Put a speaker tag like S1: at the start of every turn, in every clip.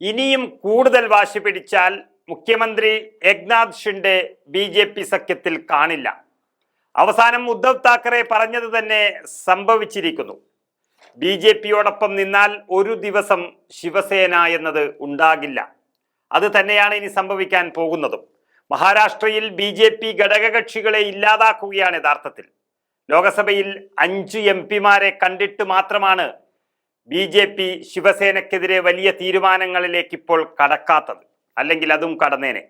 S1: ഇനിയും കൂടുതൽ വാശി പിടിച്ചാൽ മുഖ്യമന്ത്രി Eknath Shinde B J P സഖ്യത്തിൽ കാണില്ല. അവസാനം ഉദ്ധവ് താക്കറെ പറഞ്ഞത് തന്നെ സംഭവിച്ചിരിക്കുന്നു. ബി ജെ പിയോടൊപ്പം നിന്നാൽ ഒരു ദിവസം ശിവസേന എന്നത് ഉണ്ടാകില്ല. അത് തന്നെയാണ് ഇനി സംഭവിക്കാൻ പോകുന്നതും. മഹാരാഷ്ട്രയിൽ ബി ജെ പി ഘടകകക്ഷികളെ ഇല്ലാതാക്കുകയാണ് യഥാർത്ഥത്തിൽ. ലോക്സഭയിൽ അഞ്ച് എം പിമാരെ കണ്ടിട്ട് മാത്രമാണ് ബി ജെ പി ശിവസേനക്കെതിരെ വലിയ തീരുമാനങ്ങളിലേക്ക് ഇപ്പോൾ കടക്കാത്തത്. അല്ലെങ്കിൽ അതും കടന്നേനെ.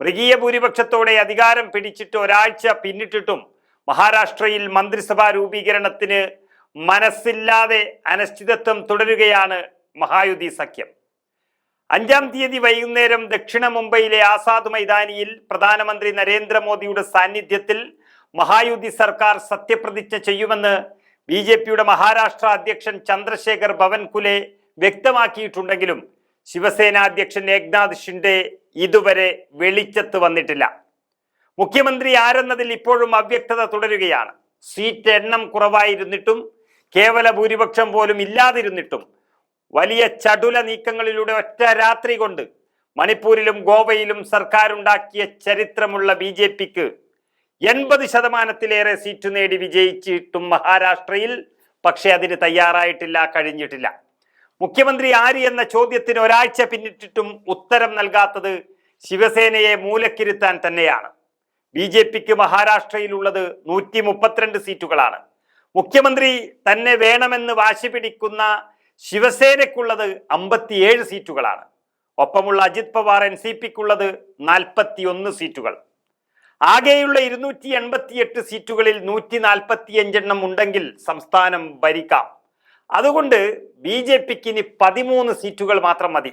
S1: മൃഗീയ ഭൂരിപക്ഷത്തോടെ അധികാരം പിടിച്ചിട്ട് ഒരാഴ്ച പിന്നിട്ടിട്ടും മഹാരാഷ്ട്രയിൽ മന്ത്രിസഭാ രൂപീകരണത്തിന് മനസ്സില്ലാതെ അനിശ്ചിതത്വം തുടരുകയാണ് മഹായുതി സഖ്യം. അഞ്ചാം തീയതി വൈകുന്നേരം ദക്ഷിണ മുംബൈയിലെ ആസാദ് മൈതാനിയിൽ പ്രധാനമന്ത്രി നരേന്ദ്രമോദിയുടെ സാന്നിധ്യത്തിൽ മഹായുതി സർക്കാർ സത്യപ്രതിജ്ഞ ചെയ്യുമെന്ന് ബി ജെ പിയുടെ മഹാരാഷ്ട്ര അധ്യക്ഷൻ ചന്ദ്രശേഖർ ഭവൻകുലെ വ്യക്തമാക്കിയിട്ടുണ്ടെങ്കിലും ശിവസേന അധ്യക്ഷൻ ഏക്നാഥ് ഷിൻഡെ ഇതുവരെ വെളിച്ചത്ത് വന്നിട്ടില്ല. മുഖ്യമന്ത്രി ആരെന്നതിൽ ഇപ്പോഴും അവ്യക്തത തുടരുകയാണ്. സീറ്റ് എണ്ണം കുറവായിരുന്നിട്ടും കേവല ഭൂരിപക്ഷം പോലും ഇല്ലാതിരുന്നിട്ടും വലിയ ചടുല നീക്കങ്ങളിലൂടെ ഒറ്റ രാത്രി കൊണ്ട് മണിപ്പൂരിലും ഗോവയിലും സർക്കാരുണ്ടാക്കിയ ചരിത്രമുള്ള ബി ജെ പിക്ക് എൺപത് ശതമാനത്തിലേറെ സീറ്റ് നേടി വിജയിച്ചിട്ടും മഹാരാഷ്ട്രയിൽ പക്ഷെ അതിന് തയ്യാറായിട്ടില്ല കഴിഞ്ഞിട്ടില്ല. മുഖ്യമന്ത്രി ആര് എന്ന ചോദ്യത്തിന് ഒരാഴ്ച പിന്നിട്ടിട്ടും ഉത്തരം നൽകാത്തത് ശിവസേനയെ മൂലക്കിരുത്താൻ തന്നെയാണ്. ബി ജെ പിക്ക് മഹാരാഷ്ട്രയിലുള്ളത് നൂറ്റി മുപ്പത്തിരണ്ട് സീറ്റുകളാണ്. മുഖ്യമന്ത്രി തന്നെ വേണമെന്ന് വാശി പിടിക്കുന്ന ശിവസേനയ്ക്കുള്ളത് അമ്പത്തിയേഴ് സീറ്റുകളാണ്. ഒപ്പമുള്ള അജിത് പവാർ എൻ സി പിക്കുള്ളത് നാൽപ്പത്തി ഒന്ന് സീറ്റുകൾ. ആകെയുള്ള ഇരുന്നൂറ്റി എൺപത്തിയെട്ട് സീറ്റുകളിൽ നൂറ്റി നാൽപ്പത്തി അഞ്ചെണ്ണം ഉണ്ടെങ്കിൽ സംസ്ഥാനം ഭരിക്കാം. അതുകൊണ്ട് ബി ജെ പിക്ക് ഇനി പതിമൂന്ന് സീറ്റുകൾ മാത്രം മതി.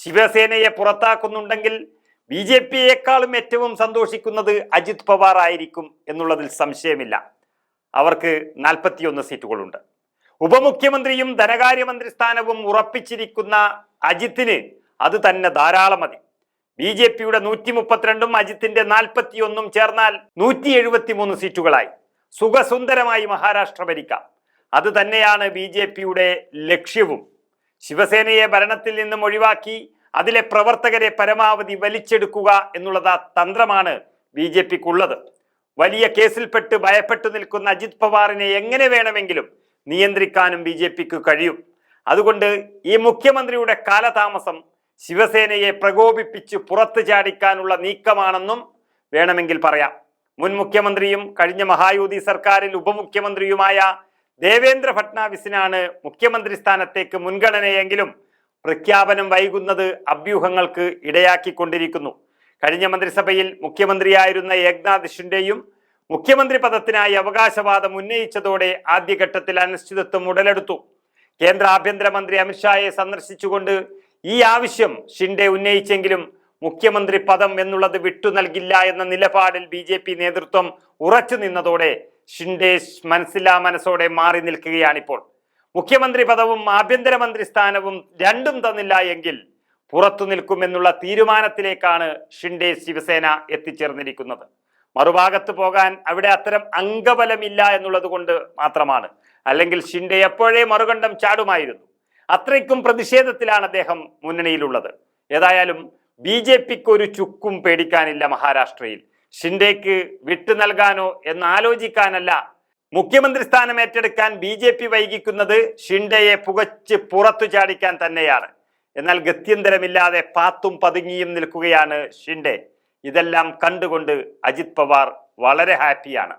S1: ശിവസേനയെ പുറത്താക്കുന്നുണ്ടെങ്കിൽ ബി ജെ പിയേക്കാളും ഏറ്റവും സന്തോഷിക്കുന്നത് അജിത് പവാർ ആയിരിക്കും എന്നുള്ളതിൽ സംശയമില്ല. അവർക്ക് നാൽപ്പത്തിയൊന്ന് സീറ്റുകളുണ്ട്. ഉപമുഖ്യമന്ത്രിയും ധനകാര്യമന്ത്രി സ്ഥാനവും ഉറപ്പിച്ചിരിക്കുന്ന അജിത്തിന് അത് തന്നെ ധാരാളം മതി. ബി ജെ പിയുടെ നൂറ്റി മുപ്പത്തിരണ്ടും അജിത്തിന്റെ നാൽപ്പത്തിയൊന്നും ചേർന്നാൽ നൂറ്റി എഴുപത്തി മൂന്ന് സീറ്റുകളായി. സുഖസുന്ദരമായി മഹാരാഷ്ട്ര ഭരിക്കാം. അത് തന്നെയാണ് ബി ജെ പിയുടെ ലക്ഷ്യവും. ശിവസേനയെ ഭരണത്തിൽ നിന്നും ഒഴിവാക്കി അതിലെ പ്രവർത്തകരെ പരമാവധി വലിച്ചെടുക്കുക എന്നുള്ളത് ആ തന്ത്രമാണ് ബി ജെ പിക്കുള്ളത്. വലിയ കേസിൽപ്പെട്ട് ഭയപ്പെട്ടു നിൽക്കുന്ന അജിത് പവാറിനെ എങ്ങനെ വേണമെങ്കിലും നിയന്ത്രിക്കാനും ബി ജെ പിക്ക് കഴിയും. അതുകൊണ്ട് ഈ മുഖ്യമന്ത്രിയുടെ കാലതാമസം ശിവസേനയെ പ്രകോപിപ്പിച്ച് പുറത്തു ചാടിക്കാനുള്ള നീക്കമാണെന്നും വേണമെങ്കിൽ പറയാം. മുൻ മുഖ്യമന്ത്രിയും കഴിഞ്ഞ മഹായൂതി സർക്കാരിൽ ഉപമുഖ്യമന്ത്രിയുമായ ദേവേന്ദ്ര ഫട്നാവിസിനാണ് മുഖ്യമന്ത്രി സ്ഥാനത്തേക്ക് മുൻഗണനയെങ്കിലും പ്രഖ്യാപനം വൈകുന്നത് അഭ്യൂഹങ്ങൾക്ക് ഇടയാക്കിക്കൊണ്ടിരിക്കുന്നു. കഴിഞ്ഞ മന്ത്രിസഭയിൽ മുഖ്യമന്ത്രിയായിരുന്ന ഏക്നാഥ് മുഖ്യമന്ത്രി പദത്തിനായി അവകാശവാദം ഉന്നയിച്ചതോടെ ആദ്യഘട്ടത്തിൽ അനിശ്ചിതത്വം ഉടലെടുത്തു. കേന്ദ്ര ആഭ്യന്തരമന്ത്രി അമിത്ഷായെ സന്ദർശിച്ചുകൊണ്ട് ഈ ആവശ്യം ഷിൻഡെ ഉന്നയിച്ചെങ്കിലും മുഖ്യമന്ത്രി പദം എന്നുള്ളത് വിട്ടു നൽകില്ല എന്ന നിലപാടിൽ ബി ജെ പി നേതൃത്വം ഉറച്ചു നിന്നതോടെ ഷിൻഡെ മനസ്സിലാ മനസ്സോടെ മാറി നിൽക്കുകയാണിപ്പോൾ. മുഖ്യമന്ത്രി പദവും ആഭ്യന്തരമന്ത്രി സ്ഥാനവും രണ്ടും തന്നില്ല എങ്കിൽ പുറത്തു നിൽക്കുമെന്നുള്ള തീരുമാനത്തിലേക്കാണ് ഷിൻഡെ ശിവസേന എത്തിച്ചേർന്നിരിക്കുന്നത്. മറുഭാഗത്ത് പോകാൻ അവിടെ അത്തരം അംഗബലമില്ല എന്നുള്ളത് കൊണ്ട് മാത്രമാണ്. അല്ലെങ്കിൽ ഷിൻഡെ എപ്പോഴേ മറുകണ്ഠം ചാടുമായിരുന്നു. അത്രയ്ക്കും പ്രതിഷേധത്തിലാണ് അദ്ദേഹം മുന്നണിയിലുള്ളത്. ഏതായാലും ബി ജെ പിക്ക് ഒരു ചുക്കും പേടിക്കാനില്ല മഹാരാഷ്ട്രയിൽ. ഷിൻഡേക്ക് വിട്ടു നൽകാനോ എന്ന് ആലോചിക്കാനല്ല മുഖ്യമന്ത്രി സ്ഥാനം ഏറ്റെടുക്കാൻ ബി ജെ പി വൈകിക്കുന്നത് ഷിൻഡയെ പുകച്ച് പുറത്തു ചാടിക്കാൻ തന്നെയാണ്. എന്നാൽ ഗത്യന്തരമില്ലാതെ പാത്തും പതുങ്ങിയും നിൽക്കുകയാണ് ഷിൻഡെ. ഇതെല്ലാം കണ്ടുകൊണ്ട് അജിത് പവാർ വളരെ ഹാപ്പിയാണ്.